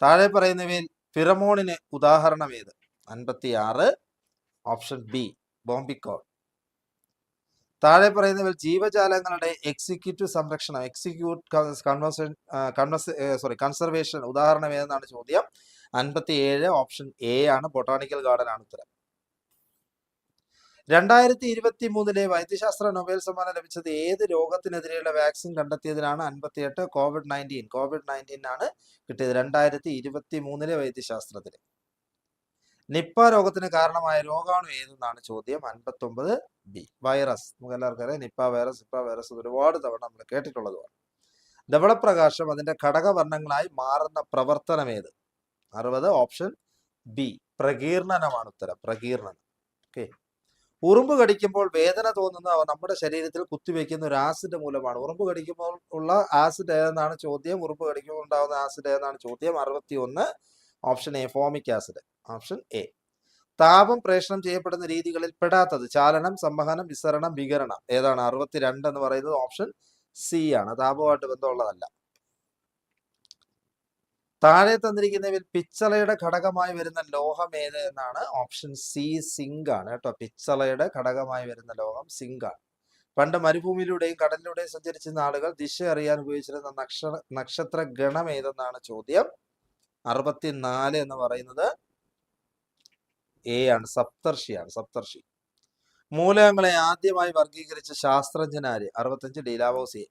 താഴെ പറയുന്നവയിൽ ഫിറമോണിന് ഉദാഹരണം ഏത്? അൻപത്തി ആറ് ഓപ്ഷൻ ബി ബോംബിക്കോൾ താഴെ പറയുന്നവർ ജീവജാലങ്ങളുടെ എക്സിക്യൂട്ടീവ് സംരക്ഷണം എക്സിക്യൂട്ട് കൺവേർഷൻ സോറി കൺസർവേഷൻ ഉദാഹരണം ഏതെന്നാണ് ചോദ്യം? അൻപത്തി ഏഴ് ഓപ്ഷൻ എ ആണ് ബൊട്ടാണിക്കൽ ഗാർഡൻ ആണ് ഉത്തരം. രണ്ടായിരത്തി ഇരുപത്തി മൂന്നിലെ വൈദ്യശാസ്ത്ര നൊബേൽ സമ്മാനം ലഭിച്ചത് ഏത് രോഗത്തിനെതിരെയുള്ള വാക്സിൻ കണ്ടെത്തിയതിനാണ് അൻപത്തിയെട്ട്? Covid nineteen. കോവിഡ് നയന്റീൻ ആണ് കിട്ടിയത് രണ്ടായിരത്തി ഇരുപത്തി മൂന്നിലെ വൈദ്യശാസ്ത്രത്തിൽ നിപ്പ രോഗത്തിന് കാരണമായ രോഗാണു ഏതെന്നാണ് ചോദ്യം? അൻപത്തി ഒമ്പത് ബി. വൈറസ്. നമുക്ക് എല്ലാവർക്കും അറിയാം. നിപ്പ വൈറസ് നിപ്പ വൈറസ് ഒരുപാട് തവണ നമ്മൾ കേട്ടിട്ടുള്ളതുമാണ്. ധവളപ്രകാശം അതിന്റെ ഘടകവർണങ്ങളായി മാറുന്ന പ്രവർത്തനം ഏത്? അറുപത് ഓപ്ഷൻ ബി. പ്രകീർണനമാണ് ഉത്തരം. പ്രകീർണനം. ഓക്കെ. ഉറുമ്പ് കടിക്കുമ്പോൾ വേദന തോന്നുന്ന നമ്മുടെ ശരീരത്തിൽ കുത്തിവെക്കുന്ന ഒരു ആസിഡ് മൂലമാണ്. ഉറുമ്പ് കടിക്കുമ്പോൾ ഉള്ള ആസിഡ് ഏതെന്നാണ് ചോദ്യം? ഉറുമ്പ് കടിക്കുമ്പോൾ ഉണ്ടാകുന്ന ആസിഡ് ഏതെന്നാണ് ചോദ്യം? അറുപത്തി ഒന്ന് option A formic acid. Option A. താപം പ്രേഷണം ചെയ്യപ്പെടുന്ന രീതികളിൽ പെടാത്തത്. ചാലനം സംവഹനം വിസരണം വികരണം. ഏതാണ്? അറുപത്തിരണ്ട് എന്ന് പറയുന്നത് ഓപ്ഷൻ സി ആണ്. താപവുമായിട്ട് ബന്ധമുള്ളതല്ല. താഴെ തന്നിരിക്കുന്നതിൽ പിച്ചളയുടെ ഘടകമായി വരുന്ന ലോഹം ഏത് എന്നാണ്? ഓപ്ഷൻ സി സിങ്ക് ആണ് കേട്ടോ. പിച്ചളയുടെ ഘടകമായി വരുന്ന ലോഹം സിങ്ക് ആണ്. പണ്ട് മരുഭൂമിയിലൂടെയും കടലിലൂടെയും സഞ്ചരിച്ചിരുന്ന ആളുകൾ ദിശ അറിയാൻ ഉപയോഗിച്ചിരുന്ന നക്ഷ നക്ഷത്ര ഗണം ഏതെന്നാണ് ചോദ്യം? അറുപത്തിനാല് എന്ന് പറയുന്നത് എ ആണ് സപ്തർഷിയാണ് സപ്തർഷി. മൂലകങ്ങളെ ആദ്യമായി വർഗീകരിച്ച ശാസ്ത്രജ്ഞനാര്? അറുപത്തഞ്ച് ഡീലാവോസിയെ.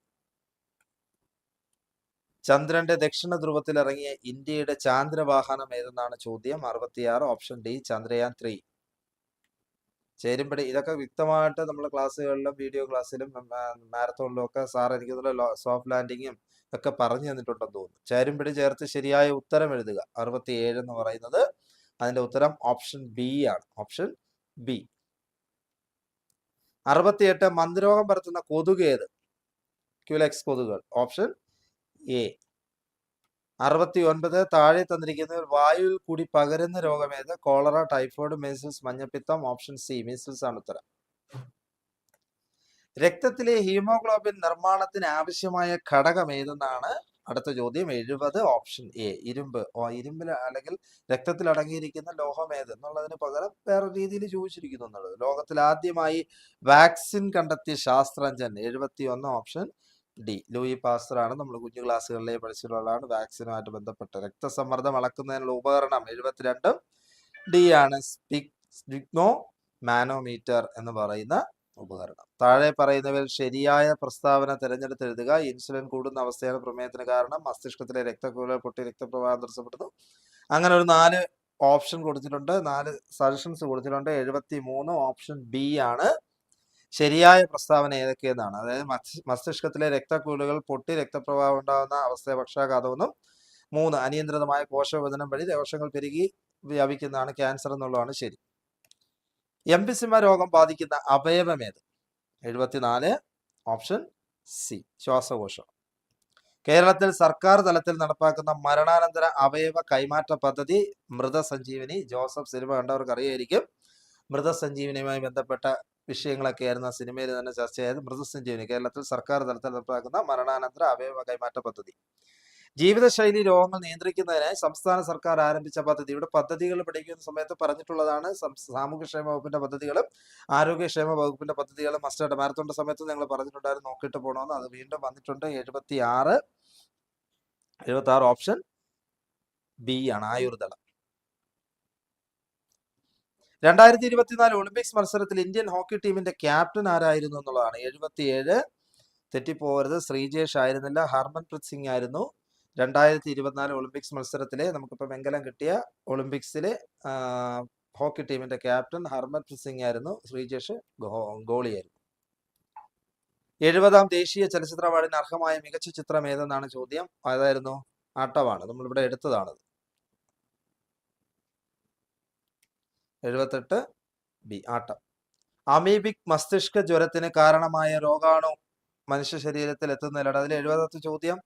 ചന്ദ്രന്റെ ദക്ഷിണ ധ്രുവത്തിൽ ഇറങ്ങിയ ഇന്ത്യയുടെ ചാന്ദ്രവാഹനം ഏതെന്നാണ് ചോദ്യം? അറുപത്തിയാറ് ഓപ്ഷൻ ഡി ചന്ദ്രയാൻ ത്രീ. ചേരുമ്പടി ഇതൊക്കെ വ്യക്തമായിട്ട് നമ്മൾ ക്ലാസ്സുകളിലും വീഡിയോ ക്ലാസ്സിലും മാരത്തോണിലും ഒക്കെ സാർ എനിക്ക് സോഫ്റ്റ് ലാൻഡിങ്ങും ഒക്കെ പറഞ്ഞു തന്നിട്ടുണ്ടെന്ന് തോന്നുന്നു. ചേരുമ്പടി ചേർത്ത് ശരിയായ ഉത്തരം എഴുതുക. അറുപത്തി ഏഴ് എന്ന് പറയുന്നത് അതിന്റെ ഉത്തരം ഓപ്ഷൻ ബി ആണ്. ഓപ്ഷൻ ബി അറുപത്തിയെട്ട് മന്ത്രോഗം പരത്തുന്ന കൊതുക് ഏത്? ക്യുലെക്സ് കൊതുകുകൾ. ഓപ്ഷൻ എ അറുപത്തി ഒൻപത് താഴെ തന്നിരിക്കുന്ന വായുവിൽ കൂടി പകരുന്ന രോഗമേത് കോളറ ടൈഫോയിഡ് മീസിൽസ് മഞ്ഞപ്പിത്തം. ഓപ്ഷൻ സി മീസിൽസ് ആണ് ഉത്തരം. രക്തത്തിലെ ഹീമോഗ്ലോബിൻ നിർമ്മാണത്തിന് ആവശ്യമായ ഘടകം ഏതെന്നാണ്? അടുത്ത ചോദ്യം എഴുപത് ഓപ്ഷൻ എ ഇരുമ്പ്. ഇരുമ്പിൽ അല്ലെങ്കിൽ രക്തത്തിൽ അടങ്ങിയിരിക്കുന്ന ലോഹം ഏത്? എന്നുള്ളതിന് പകരം വേറെ രീതിയിൽ ചോദിച്ചിരിക്കുന്നു എന്നുള്ളത്. ലോകത്തിൽ ആദ്യമായി വാക്സിൻ കണ്ടെത്തിയ ശാസ്ത്രജ്ഞൻ എഴുപത്തി ഒന്ന് ഓപ്ഷൻ ഡി ലൂയി പാസ്റ്ററാണ്. നമ്മൾ കുഞ്ഞു ക്ലാസ്സുകളിലെ പഠിച്ചിട്ടുള്ളതാണ്. വാക്സിനുമായിട്ട് ബന്ധപ്പെട്ട് രക്തസമ്മർദ്ദം അളക്കുന്നതിനുള്ള ഉപകരണം എഴുപത്തിരണ്ടും ഡി ആണ്. സ്പിഗ്നോ മാനോമീറ്റർ എന്ന് പറയുന്ന ഉപകരണം. താഴെ പറയുന്നവയിൽ ശരിയായ പ്രസ്താവന തിരഞ്ഞെടുത്തെഴുതുക. ഇൻസുലിൻ കൂടുന്ന അവസ്ഥയാണ് പ്രമേഹത്തിന് കാരണം. മസ്തിഷ്കത്തിലെ രക്തക്കുല പൊട്ടി രക്തപ്രവാഹം തടസ്സപ്പെടുന്നു. അങ്ങനെ ഒരു നാല് ഓപ്ഷൻ കൊടുത്തിട്ടുണ്ട്. നാല് സജഷൻസ് കൊടുത്തിട്ടുണ്ട്. എഴുപത്തി മൂന്ന് ഓപ്ഷൻ ബി ആണ്. ശരിയായ പ്രസ്താവന ഏതൊക്കെയെന്നാണ്. അതായത് മസ്തിഷ്കത്തിലെ രക്തക്കുഴലുകൾ പൊട്ടി രക്തപ്രവാഹം ഉണ്ടാകുന്ന അവസ്ഥയെ പക്ഷാഘാതമെന്നും മൂന്ന് അനിയന്ത്രിതമായ കോശവിഭജനം വഴി ദോഷങ്ങൾ പെരുകി വ്യാപിക്കുന്നതാണ് ക്യാൻസർ എന്നുള്ളതാണ് ശരി. എംപിസിമ രോഗം ബാധിക്കുന്ന അവയവം ഏത് എഴുപത്തിനാല് ഓപ്ഷൻ സി ശ്വാസകോശം. കേരളത്തിൽ സർക്കാർ തലത്തിൽ നടപ്പാക്കുന്ന മരണാനന്തര അവയവ കൈമാറ്റ പദ്ധതി മൃതസഞ്ജീവനി ജോസഫ് സിനിമ കണ്ടവർക്ക് അറിയായിരിക്കും മൃതസഞ്ജീവനിയുമായി ബന്ധപ്പെട്ട വിഷയങ്ങളൊക്കെ ആയിരുന്നു സിനിമയിൽ തന്നെ ചർച്ച ചെയ്തത് മൃതസഞ്ജീവനി കേരളത്തിൽ സർക്കാർ തലത്തിൽ നടപ്പാക്കുന്ന മരണാനന്തര അവയവ കൈമാറ്റ പദ്ധതി. ജീവിതശൈലി രോഗങ്ങൾ നിയന്ത്രിക്കുന്നതിനായി സംസ്ഥാന സർക്കാർ ആരംഭിച്ച പദ്ധതി. ഇവിടെ പദ്ധതികൾ പഠിക്കുന്ന സമയത്ത് പറഞ്ഞിട്ടുള്ളതാണ് സാമൂഹ്യക്ഷേമ വകുപ്പിന്റെ പദ്ധതികളും ആരോഗ്യക്ഷേമ വകുപ്പിന്റെ പദ്ധതികളും. മസ്റ്റർ മാരത്തോണ്ട സമയത്ത് ഞങ്ങൾ പറഞ്ഞിട്ടുണ്ടായിരുന്നു നോക്കിയിട്ട് പോകണമെന്ന് അത് വീണ്ടും വന്നിട്ടുണ്ട്. എഴുപത്തി ആറ് എഴുപത്തി ആറ് ഓപ്ഷൻ ബി ആണ് ആയുർദളം. രണ്ടായിരത്തി ഇരുപത്തിനാല് ഒളിമ്പിക്സ് മത്സരത്തിൽ ഇന്ത്യൻ ഹോക്കി ടീമിന്റെ ക്യാപ്റ്റൻ ആരായിരുന്നു എന്നുള്ളതാണ്. എഴുപത്തിയേഴ് തെറ്റിപ്പോകരുത് ശ്രീജേഷ് ആയിരുന്നില്ല. ഹർമൻപ്രീത് സിംഗ് ആയിരുന്നു. രണ്ടായിരത്തി ഇരുപത്തിനാല് ഒളിമ്പിക്സ് മത്സരത്തിലെ നമുക്കിപ്പോൾ വെങ്കലം കിട്ടിയ ഒളിമ്പിക്സിലെ ഹോക്കി ടീമിന്റെ ക്യാപ്റ്റൻ ഹർമൻപ്രീത് സിംഗ് ആയിരുന്നു. ശ്രീജേഷ് ഗോളിയായിരുന്നു. എഴുപതാം ദേശീയ ചലച്ചിത്ര അവാർഡിന് അർഹമായ മികച്ച ചിത്രം ഏതെന്നാണ് ചോദ്യം? അതായിരുന്നു ആട്ടമാണ് നമ്മളിവിടെ എടുത്തതാണത്. എഴുപത്തെട്ട് ബി ആട്ടം. അമീബിക് മസ്തിഷ്ക ജ്വരത്തിന് കാരണമായ രോഗാണു മനുഷ്യ ശരീരത്തിൽ എത്തുന്നില്ല അതിൽ എഴുപതാമത്തെ ചോദ്യം?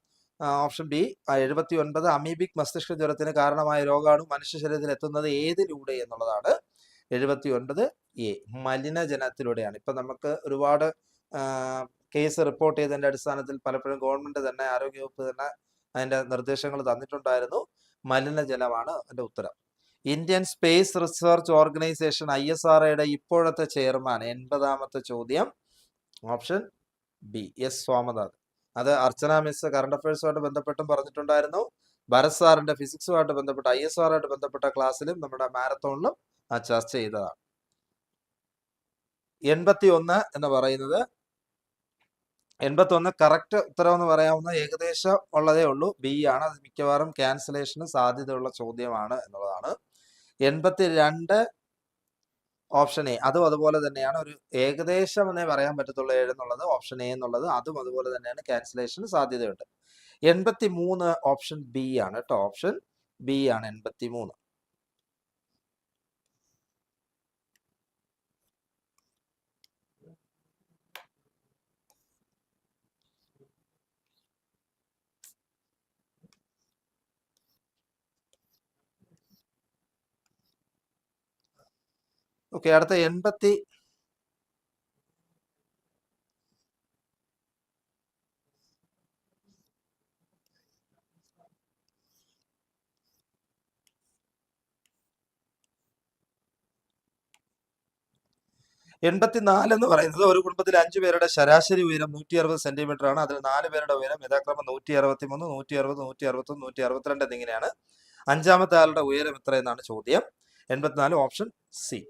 ഓപ്ഷൻ ബി എഴുപത്തി ഒൻപത് അമീബിക് മസ്തിഷ്ക ജ്വരത്തിന് കാരണമായ രോഗമാണ് മനുഷ്യ ശരീരത്തിൽ എത്തുന്നത് ഏതിലൂടെ എന്നുള്ളതാണ്. എഴുപത്തി ഒൻപത് എ മലിനജനത്തിലൂടെയാണ്. ഇപ്പൊ നമുക്ക് ഒരുപാട് കേസ് റിപ്പോർട്ട് ചെയ്തതിന്റെ അടിസ്ഥാനത്തിൽ പലപ്പോഴും ഗവൺമെന്റ് തന്നെ ആരോഗ്യവകുപ്പ് തന്നെ അതിന്റെ നിർദ്ദേശങ്ങൾ തന്നിട്ടുണ്ടായിരുന്നു. മലിനജലമാണ് അതിന്റെ ഉത്തരം. Indian space research organisation I S R ഒയുടെ ഇപ്പോഴത്തെ ചെയർമാൻ എൺപതാമത്തെ ചോദ്യം. Option B S. സ്വാമിനാഥൻ. അത് അർച്ചന മിസ് കറണ്ട് അഫയേഴ്സുമായിട്ട് ബന്ധപ്പെട്ടും പറഞ്ഞിട്ടുണ്ടായിരുന്നു. ഭരത് സാറിന്റെ ഫിസിക്സുമായിട്ട് ബന്ധപ്പെട്ട ഐ എസ് ആറുമായിട്ട് ബന്ധപ്പെട്ട ക്ലാസ്സിലും നമ്മുടെ മാരത്തോണിലും ആ ചർച്ച ചെയ്തതാണ്. എൺപത്തി ഒന്ന് എന്ന് പറയുന്നത്. എൺപത്തി ഒന്ന് കറക്റ്റ് ഉത്തരം എന്ന് പറയാവുന്ന ഏകദേശം ഉള്ളതേ ഉള്ളൂ. ബി ആണ്. അത് മിക്കവാറും ക്യാൻസലേഷന് സാധ്യതയുള്ള ചോദ്യമാണ് എന്നുള്ളതാണ്. എൺപത്തി രണ്ട് ഓപ്ഷൻ എ. അതും അതുപോലെ തന്നെയാണ് ഒരു ഏകദേശം എന്നേ പറയാൻ പറ്റത്തുള്ളൂ എന്നുള്ളത് ഓപ്ഷൻ എ എന്നുള്ളത്. അതും അതുപോലെ തന്നെയാണ് ക്യാൻസലേഷന് സാധ്യതയുണ്ട്. എൺപത്തി മൂന്ന് ഓപ്ഷൻ ബി ആണ് കേട്ടോ. ഓപ്ഷൻ ബി ആണ് എൺപത്തി മൂന്ന് ഓക്കെ അടുത്ത എൺപത്തി എൺപത്തിനാല് എന്ന് പറയുന്നത് ഒരു കുടുംബത്തിലെ അഞ്ചു പേരുടെ ശരാശരി ഉയരം നൂറ്റി അറുപത് സെന്റിമീറ്റർ ആണ്. അതിൽ നാല് പേരുടെ ഉയരം യഥാക്രമം നൂറ്റി അറുപത്തി മൂന്ന് നൂറ്റി അറുപത് നൂറ്റി അറുപത്തി നൂറ്റി അറുപത്തിരണ്ട് എന്നിങ്ങനെയാണ്. അഞ്ചാമത്തെ ആളുടെ ഉയരം എത്ര എന്നാണ് ചോദ്യം. എൺപത്തിനാല് ഓപ്ഷൻ സി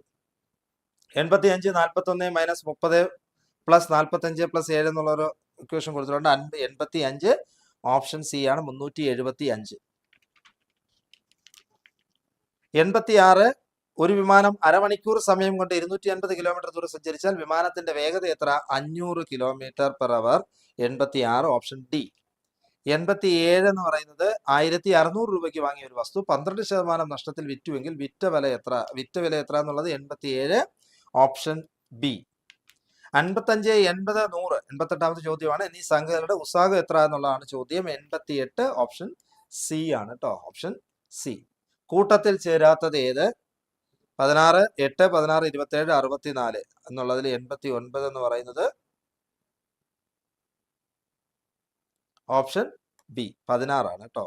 എൺപത്തി അഞ്ച് നാൽപ്പത്തി ഒന്ന് മൈനസ് മുപ്പത് പ്ലസ് നാൽപ്പത്തി അഞ്ച് പ്ലസ് ഏഴ് എന്നുള്ള ഒരു ഇക്വേഷൻ കൊടുത്തിട്ടുണ്ട്. അൻപത് എൺപത്തി അഞ്ച് ഓപ്ഷൻ സി ആണ് മുന്നൂറ്റി എഴുപത്തി അഞ്ച് എൺപത്തി ആറ് ഒരു വിമാനം അരമണിക്കൂർ സമയം കൊണ്ട് ഇരുന്നൂറ്റി അൻപത് കിലോമീറ്റർ ദൂരം സഞ്ചരിച്ചാൽ വിമാനത്തിന്റെ വേഗത എത്ര? അഞ്ഞൂറ് കിലോമീറ്റർ പെർ അവർ. എൺപത്തി ആറ് ഓപ്ഷൻ ഡി. എൺപത്തി ഏഴ് എന്ന് പറയുന്നത് ആയിരത്തി അറുന്നൂറ് രൂപയ്ക്ക് വാങ്ങിയ ഒരു വസ്തു. പന്ത്രണ്ട് ശതമാനം നഷ്ടത്തിൽ വിറ്റുവെങ്കിൽ വിറ്റ വില എത്ര? വിറ്റ വില എത്ര എന്നുള്ളത് എൺപത്തി ഏഴ് ഓപ്ഷൻ ബി. അൻപത്തഞ്ച് എൺപത് നൂറ് എൺപത്തെട്ടാമത്തെ ചോദ്യമാണ്. എന്നീ സംഖ്യകളുടെ ഉത്സാഹം എത്ര എന്നുള്ളതാണ് ചോദ്യം. എൺപത്തി എട്ട് ഓപ്ഷൻ സി ആണ് കേട്ടോ ഓപ്ഷൻ സി. കൂട്ടത്തിൽ ചേരാത്തത് ഏത്? പതിനാറ് എട്ട് പതിനാറ് ഇരുപത്തേഴ് അറുപത്തിനാല് എന്നുള്ളതിൽ എൺപത്തി ഒൻപത് എന്ന് പറയുന്നത് ഓപ്ഷൻ ബി. പതിനാറാണ് കേട്ടോ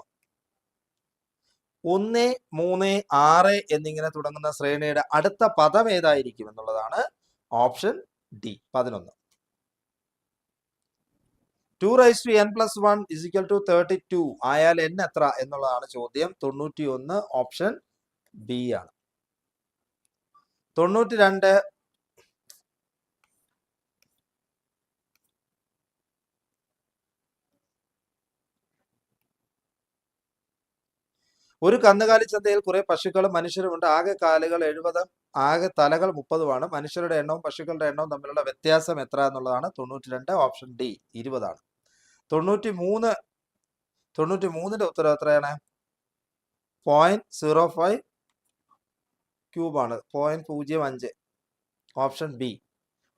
ഒന്ന് മൂന്ന് ആറ് എന്നിങ്ങനെ തുടങ്ങുന്ന ശ്രേണിയുടെ അടുത്ത പദം ഏതായിരിക്കും എന്നുള്ളതാണ് ഓപ്ഷൻ ഡി പതിനൊന്ന്. Two raise to N plus one is equal to thirty two ആയാൽ എൻ എത്ര എന്നുള്ളതാണ് ചോദ്യം. തൊണ്ണൂറ്റി ഒന്ന് ഓപ്ഷൻ ബി ആണ്. തൊണ്ണൂറ്റി രണ്ട് ഒരു കന്നുകാലി ചന്തയിൽ കുറെ പശുക്കളും മനുഷ്യരുമുണ്ട് ആകെ കാലുകൾ എഴുപത് ആകെ തലകൾ മുപ്പതുമാണ്. മനുഷ്യരുടെ എണ്ണവും പശുക്കളുടെ എണ്ണവും തമ്മിലുള്ള വ്യത്യാസം എത്ര എന്നുള്ളതാണ്. തൊണ്ണൂറ്റി രണ്ട് ഓപ്ഷൻ ഡി ഇരുപതാണ്. തൊണ്ണൂറ്റി മൂന്ന് തൊണ്ണൂറ്റി മൂന്നിന്റെ ഉത്തരം എത്രയാണ്? പോയിന്റ് സീറോ ഫൈവ് ക്യൂബാണ് പോയിന്റ് പൂജ്യം അഞ്ച് ഓപ്ഷൻ ബി.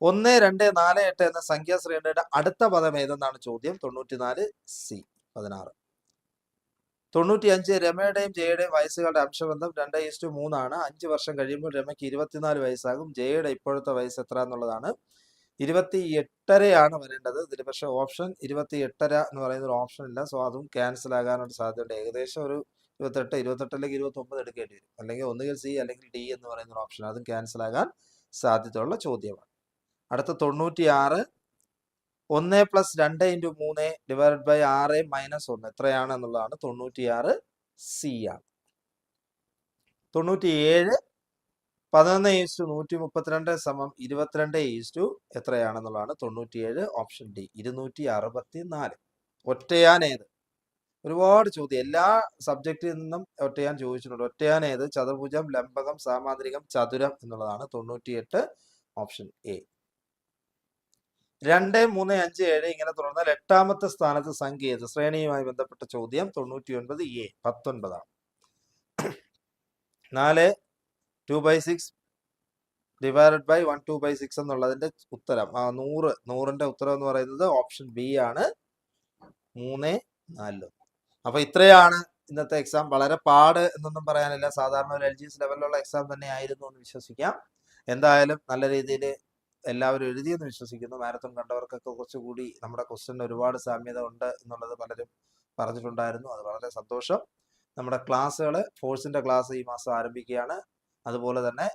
ഒന്ന് രണ്ട് നാല് എട്ട് എന്ന സംഖ്യാശ്രേണിയുടെ അടുത്ത പദം ഏതെന്നാണ് ചോദ്യം? തൊണ്ണൂറ്റിനാല് സി പതിനാറ്. തൊണ്ണൂറ്റി അഞ്ച് രമയുടെയും ജയയുടെയും വയസ്സുകളുടെ അംശബന്ധം രണ്ട് ഈസ്റ്റു മൂന്നാണ്. അഞ്ച് വർഷം കഴിയുമ്പോൾ രമയ്ക്ക് ഇരുപത്തിനാല് വയസ്സാകും. ജയയുടെ ഇപ്പോഴത്തെ വയസ്സ് എത്ര എന്നുള്ളതാണ് ഇരുപത്തി എട്ടരയാണ് വരേണ്ടത്. ഇതിൽ പക്ഷെ ഓപ്ഷൻ ഇരുപത്തി എട്ടര എന്ന് പറയുന്ന ഒരു ഓപ്ഷൻ ഇല്ല. സോ അതും ക്യാൻസൽ ആകാനുള്ള സാധ്യതയുണ്ട്. ഏകദേശം ഒരു ഇരുപത്തെട്ട് ഇരുപത്തെട്ട് അല്ലെങ്കിൽ ഇരുപത്തി ഒമ്പത് എടുക്കേണ്ടി വരും. അല്ലെങ്കിൽ ഒന്നുകിൽ സി അല്ലെങ്കിൽ ഡി എന്ന് പറയുന്ന ഒരു ഓപ്ഷൻ അതും ക്യാൻസൽ ആകാൻ സാധ്യതയുള്ള ചോദ്യമാണ്. അടുത്ത തൊണ്ണൂറ്റി ആറ് ഒന്ന് പ്ലസ് രണ്ട് ഇന്റു മൂന്ന് ഡിവൈഡ് ബൈ ആറ് മൈനസ് ഒന്ന്. എത്രയാണ് എന്നുള്ളതാണ് തൊണ്ണൂറ്റിയാറ് സി ആണ്. തൊണ്ണൂറ്റി ഏഴ് പതിനൊന്ന് ഈസ്റ്റു നൂറ്റി മുപ്പത്തിരണ്ട് സമം ഇരുപത്തിരണ്ട് ഈസ്റ്റു എത്രയാണെന്നുള്ളതാണ് തൊണ്ണൂറ്റിയേഴ് ഓപ്ഷൻ ഡി ഇരുന്നൂറ്റി അറുപത്തി നാല് ഒറ്റയാൻ ഏത്? ഒരുപാട് ചോദ്യം. എല്ലാ സബ്ജക്റ്റിൽ നിന്നും ഒറ്റയാൻ ചോദിച്ചിട്ടുണ്ട്. ഒറ്റയാൻ ഏത്? ചതുർഭുജം ലംബകം സാമാന്ത്രികം ചതുരം എന്നുള്ളതാണ് തൊണ്ണൂറ്റിയെട്ട് ഓപ്ഷൻ എ രണ്ട് മൂന്ന് അഞ്ച് ഏഴ് ഇങ്ങനെ തുടർന്നാൽ എട്ടാമത്തെ സ്ഥാനത്ത് സംഖ്യ ഏത് ശ്രേണിയുമായി ബന്ധപ്പെട്ട ചോദ്യം തൊണ്ണൂറ്റി ഒൻപത് എ പത്തൊൻപതാണ്. നാല് two by six divided by one two by six എന്നുള്ളതിന്റെ ഉത്തരം. ആ നൂറ് നൂറിന്റെ ഉത്തരം എന്ന് പറയുന്നത് ഓപ്ഷൻ ബി ആണ്. മൂന്ന് നാല്. അപ്പൊ ഇത്രയാണ് ഇന്നത്തെ എക്സാം. വളരെ പാട് എന്നൊന്നും പറയാനില്ല. സാധാരണ ഒരു എൽ ജി എസ് ലെവലിലുള്ള എക്സാം തന്നെ ആയിരുന്നു എന്ന് വിശ്വസിക്കാം. എന്തായാലും നല്ല രീതിയിൽ എല്ലാവരും എഴുതിയെന്ന് വിശ്വസിക്കുന്നു. മാരത്തോൺ കണ്ടവർക്കൊക്കെ കുറച്ചുകൂടി നമ്മുടെ ക്വസ്റ്റ്യൻ ഒരുപാട് സാമ്യത ഉണ്ട് എന്നുള്ളത് പലരും പറഞ്ഞിട്ടുണ്ടായിരുന്നു. അത് വളരെ സന്തോഷം. നമ്മുടെ ക്ലാസ്സുകൾ ഫോഴ്സിന്റെ ക്ലാസ് ഈ മാസം ആരംഭിക്കുകയാണ്. അതുപോലെ തന്നെ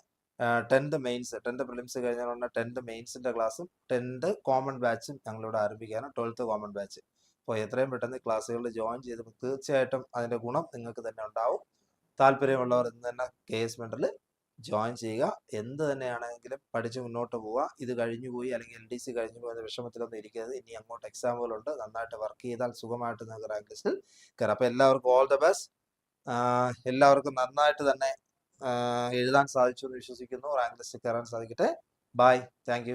ടെൻത്ത് മെയിൻസ് ടെൻത്ത് പ്രിലിംസ് കഴിഞ്ഞാൽ ഉടനെ ടെൻത്ത് മെയിൻസിന്റെ ക്ലാസ്സും ടെൻത്ത് കോമൺ ബാച്ചും ഞങ്ങളിവിടെ ആരംഭിക്കുകയാണ്. Twelfth common batch. അപ്പോൾ എത്രയും പെട്ടെന്ന് ക്ലാസ്സുകളിൽ ജോയിൻ ചെയ്ത് തീർച്ചയായിട്ടും അതിന്റെ ഗുണം നിങ്ങൾക്ക് തന്നെ ഉണ്ടാവും. താല്പര്യമുള്ളവർ ഇന്ന് തന്നെ കെ എസ് മെന്ററിൽ ജോയിൻ ചെയ്യുക. എന്ത് തന്നെയാണെങ്കിലും പഠിച്ച് മുന്നോട്ട് പോവുക. ഇത് കഴിഞ്ഞു പോയി അല്ലെങ്കിൽ എൽ ഡി സി കഴിഞ്ഞു പോയി വിഷമത്തിലൊന്നും ഇരിക്കരുത്. ഇനി അങ്ങോട്ട് എക്സാമുകളുണ്ട് നന്നായിട്ട് വർക്ക് ചെയ്താൽ സുഖമായിട്ട് നിങ്ങൾക്ക് റാങ്ക് ലിസ്റ്റിൽ കയറാം അപ്പോൾ എല്ലാവർക്കും ഓൾ ദ ബെസ്റ്റ് എല്ലാവർക്കും നന്നായിട്ട് തന്നെ എഴുതാൻ സാധിച്ചു എന്ന് വിശ്വസിക്കുന്നു. റാങ്ക് ലിസ്റ്റിൽ കയറാൻ സാധിക്കട്ടെ. Bye thank